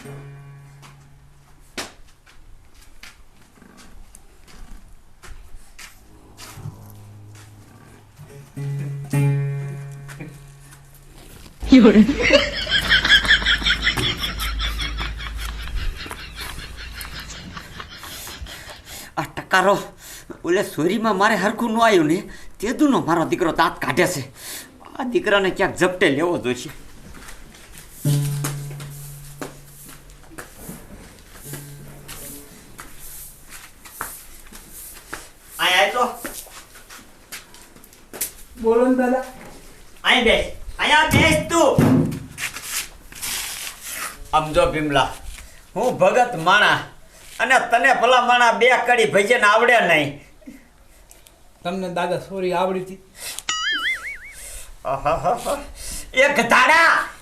有人，આ ટકારો. ઓલે સોરીમાં મારે હરખું ન આવ્યું ને તેદુનો મારો દીકરો દાંત કાઢે છે. આ દીકરાને ક્યાંક ઝપટે લેવો જોઈશે. બોલો ને દાદા અહીં બેસ અહીંયા બેસ તું. સમજો ભીમલા હું ભગત માણા અને તને ભલા માણા બે કડી ભજન આવડે નહીં. તમને દાદા સોરી આવડી હતી. એક એ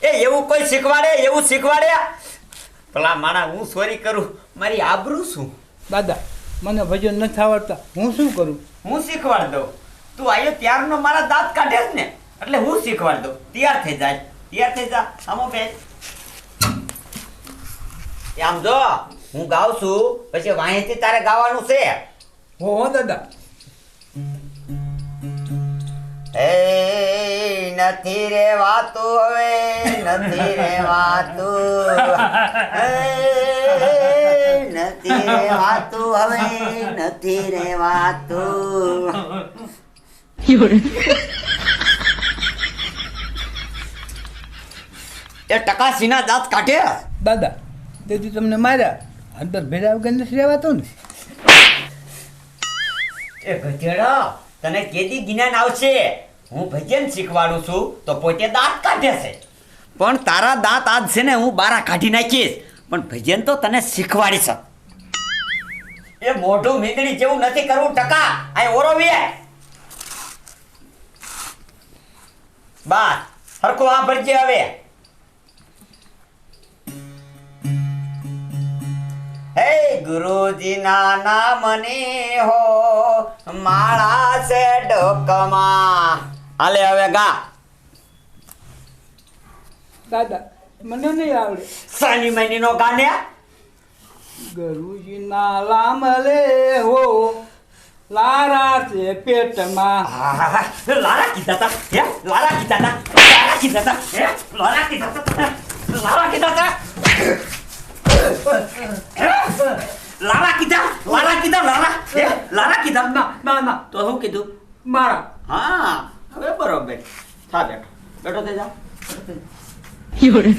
એ એવું કોઈ શીખવાડે એવું શીખવાડે? ભલા માણા હું સોરી કરું મારી આબરું શું? દાદા મને ભજન નથી આવડતા. હું શું કરું? હું શીખવાડ દઉં. તું આવ્યો ત્યારનો મારા દાંત કાઢે ને એટલે હું શીખવાડ દઉં. તૈયાર થઈ જાય તૈયાર થઈ જા. આમો બેસ આમ જો હું ગાઉં છું પછી વાંહીથી તારે ગાવાનું છે. હો હો દાદા. એ નથી રે વાતું હવે નથી રે વાતું. નથી રે વાતું હવે નથી રે વાતું. 有人，એ ટકા સીના દાંત કાઢે? દાદા તેથી તમને માર્યા અંદર ભેડા વગર નથી રહેવાતો ને? એ ગધેડા તને કેદી જ્ઞાન આવશે? હું ભજન શીખવાડું છું તો પોતે દાંત કાઢે છે. પણ તારા દાંત આજ છે ને હું બારા કાઢી નાખીશ. પણ ભજન તો તને શીખવાડીશ. એ મોઢું મીંદડી જેવું નથી કરવું ટકા. આ ઓરો વે બસ આ ભરજે હવે હે ગુરુજીના નામની હો માળા છે ડોકમાં. હાલે હવે ગા. દાદા મને નહીં આવડે. સાની મહિની નો ગાને? ગુરુજીના લામ લે હો લારા છે પેટમાં. લારા કીધા તા હે? લારા કીધા તા લારા કીધા તા હે? લારા કીધા તા લારા કીધા તા? લારા કીધા લારા કીધા લારા હે? લારા કીધા. ના ના ના તો હું કીધું? મારા. હા હવે બરોબર. થા બેઠો. બેઠો થઈ જા બેઠો થઈ જા. 有人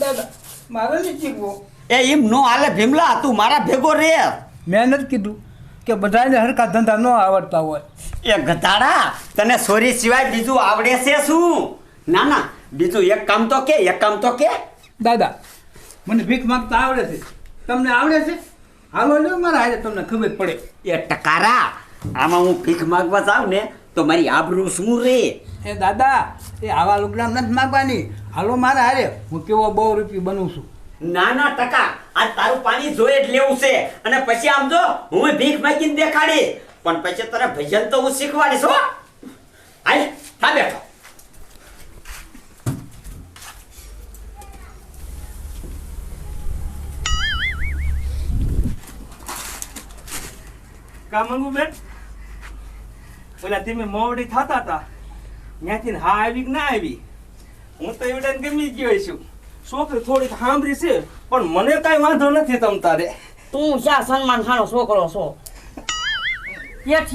，દાદા મારે શીખવું એ એમ નો હાલે ભીમલા તું મારા ભેગો રે. મેં નથી કીધું કે બધાને હરખા ધંધા ન આવડતા હોય. એ ગધાડા તને સોરી સિવાય બીજું આવડે છે શું? ના ના બીજું એક કામ તો કે એક કામ તો કે. દાદા મને ભીખ માંગતા આવડે છે. તમને આવડે છે? હાલો લ્યો મારા હારે તમને ખબર પડે. એ ટકારા આમાં હું ભીખ માંગવા જાઉં ને તો મારી આબરૂ શું રે? એ દાદા એ આવા લુગડા નથી માગવાની. હાલો મારા હારે હું કેવો બહુ રૂપિયો બનું છું. ના ના ટકા. આ તારું પાણી જોઈ જ લેવું છે. અને પછી આમ જો, હું ભીખ માંગીને દેખાડીશ. પણ પછી તારે ભજન તો હું શીખવાડીશ, હો. હાલ, થા બેઠો. કામંગુ બેન? ઓલા તમે મોવડી થતા હતા. ત્યાંથી હા આવી કે ના આવી? હું તો એવડે ગમી ગયો છું. છોકરી થોડીક સાંભળી છે પણ મને કાંઈ વાંધો નથી તમ તારે. તું શા સન્માન ખાનો છોકરો છો.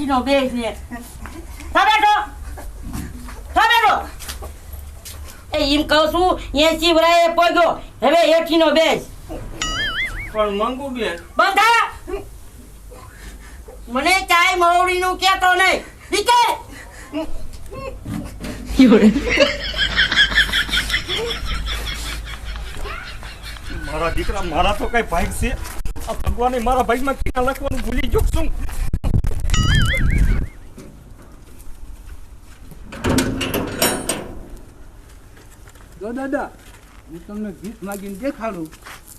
નો બે છે. એ એમ કહું છું એસી વરાએ પગ્યો. હવે હેઠીનો બેસ પણ મંગુ બેન. બંધા મને ચાય મવડીનું કહેતો નહીં. નીચે 有人，મારા દીકરા મારા તો કઈ ભાઈ છે. આ ભગવાને મારા ભાગમાં ક્યાં લખવાનું ભૂલી ગયો છું. જો દાદા હું તમને ગીત માગીને દેખાડું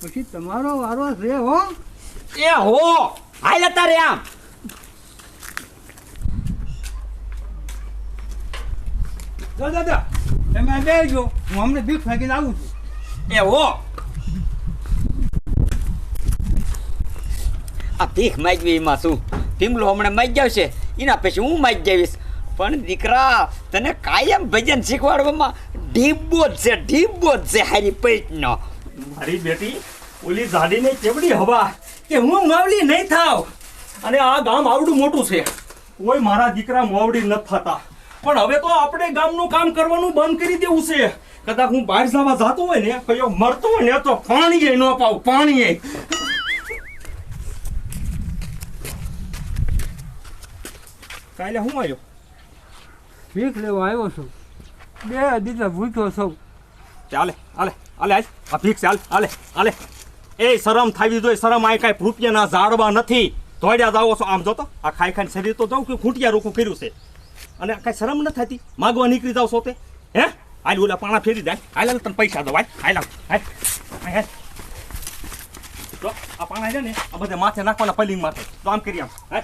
પછી તમારો વારો રે હો. એ હો હાલ તારે આમ. જો દાદા તમે બેજો હું હમણાં ભીખ માગીને આવું છું. એ હો. ભીખ માગવી એમાં શું? ભીમલો હમણાં માગી આવશે. એના પછી હું માગી જાવીશ પણ દીકરા, તને કાયમ ભજન શીખવાડવામાં ઢીબો જ છે, ઢીબો જ છે હારી પેટનો. મારી બેટી, ઓલી ગાડીને કેવડી હવા કે હું માવલી નહીં થાવ. અને આ ગામ આવડું મોટું છે. કોઈ મારા દીકરા મોવડી ન થતા. પણ હવે તો આપણે ગામનું કામ કરવાનું બંધ કરી દેવું છે. કદાચ હું બહાર જવા જતો હોય ને, કયો મરતો હોય ને, તો પાણીએ ન પાવ, પાણીએ. કાલે હું આવ્યો? ભીખ લેવા આવ્યો છું. બે દીધા ભૂખ્યો છું. ચાલે હાલે હાલે આજ. આ ભીખ ચાલ હાલ હાલે એ શરમ થાવી જોઈએ શરમ આ કાંઈ રૂપિયાના ઝાડવા નથી. ધોડ્યા જાવો છો. આમ જોતો આ ખાઈ ખાઈને શરીર તો જાઉં કે ખૂંટિયા રોકું કર્યું છે. અને કાંઈ શરમ ન થતી? માગવા નીકળી જાવ છો તે? હે? હાલ ઓલા પાણા ફેરી જાય. હાલ તને પૈસા દો હાલ હાલ હાલ જો આ પાણા છે ને આ બધે માથે નાખવાના પલિંગ માથે તો આમ કરી આમ. હાલ.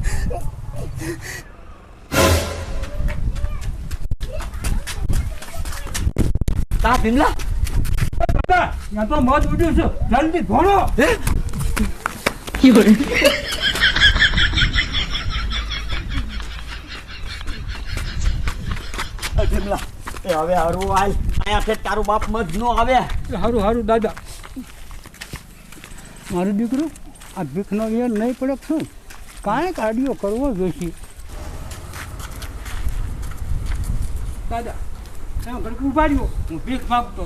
તા ભીમલા. ત્યાં તો મત ઉડ્યું છે. જલ્દી ભણો，એ ભીમલા એ હવે હારું હાલ. અહીંયા છે તારું બાપ મત નો આવે. સારું સારું દાદા. મારું દીકરું આ ભીખનો એ નહીં પડે શું કાંઈ કાર્ડિયો કરવો જોઈશે. દાદા એમ ઘડીક ઊભા રહ્યો હું ભીખ માગતો.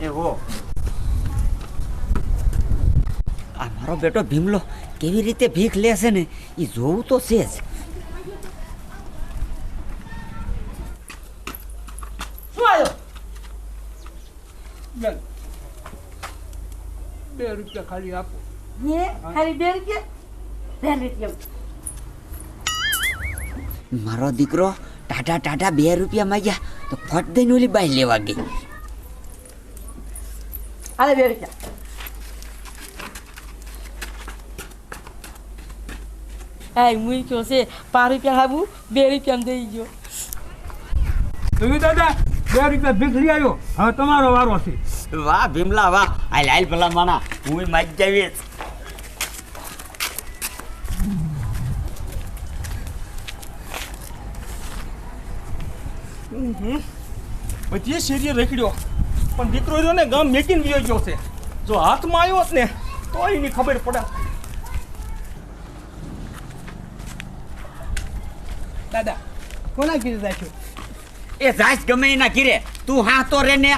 એ હો. આ મારો બેટો ભીમલો કેવી રીતે ભીખ લેશે ને એ જોવું તો છે જ. શું આવ્યો બે રૂપિયા ખાલી આપો. ખાલી બે રૂપિયા? બે રૂપિયા. મારો દીકરો ટાટા ટાટા બે રૂપિયા માંગ્યા. તો ફટ દઈને ઓલી બાઈ લેવા ગઈ. હાલે બે રૂપિયા મુઈ કયો છે? પાંચ રૂપિયા હાબુ બે રૂપિયા દઈ ગયો. તમે દાદા બે રૂપિયા ભીખ લઈ આવ્યો હવે તમારો વારો છે. વાહ ભીમલા વાહ. હાલ હાલ ભલા માણા. હું માગી જાવીશ બધી શેરીએ રેખડ્યો. પણ દીકરો રહ્યો ને, ગામ મેકીને વિયો ગયો છે. જો હાથમાં આવ્યો હોત ને તો એની ખબર પડે. દાદા, કોના કીધું રાખ્યો? એ જાશ ગમે એના ઘીરે. તું હા તો રે ને.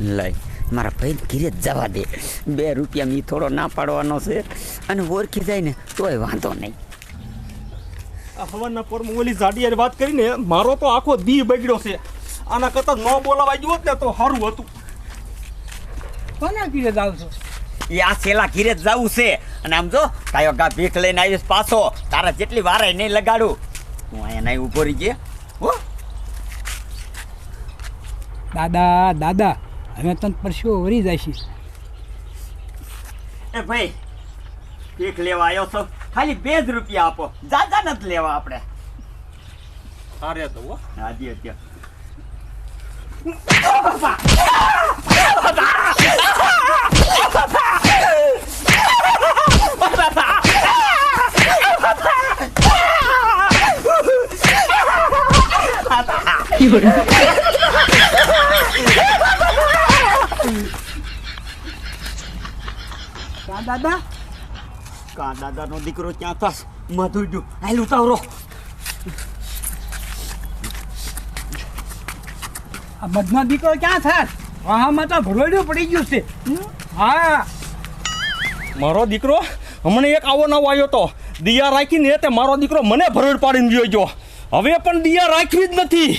લઈ, મારા ભાઈ ઘીરે જવા દે. બે રૂપિયા મી થોડો ના પાડવાનો છે. અને ઓળખી જાય ને, તોય વાંધો નહીં. હવાના પોરમાં ઓલી જાડી હારે વાત કરીને મારો તો આખો દી બગડ્યો છે. આના કરતાં ન બોલાવા ગયો ને તો સારું હતું. કોના ઘીરે જાવ છો? એ આ છેલ્લા ઘીરે જ જવું છે. અને આમ જો કાયો ગા ભીખ લઈને આવીશ પાછો. તારા જેટલી વારે નહીં લગાડું. હું અહીંયા નહીં ઊભો રહી ગયા. હો? દાદા દાદા હવે તને પરસ્યો વરી જાય છે એ ભાઈ ભીખ લેવા આવ્યો છો? ખાલી બે જ રૂપિયા આપો. જાજા નથી લેવા આપણે. અરે તો હો. હા દે દે “有人，કા દાદા. કા દાદાનો દીકરો ક્યાં થાસ મધુડ્યું હાલ ઉતાવરો આ મધનો દીકરો ક્યાં થાસ વાહામાં તો ભરોડ્યું પડી ગયું છે હા મારો દીકરો હમણાં એક આવો નવો આવ્યો તો. દિયા રાખીને તે મારો દીકરો મને ભરડ પાડીને ગયો જો. હવે પણ દિયા રાખવી જ નથી.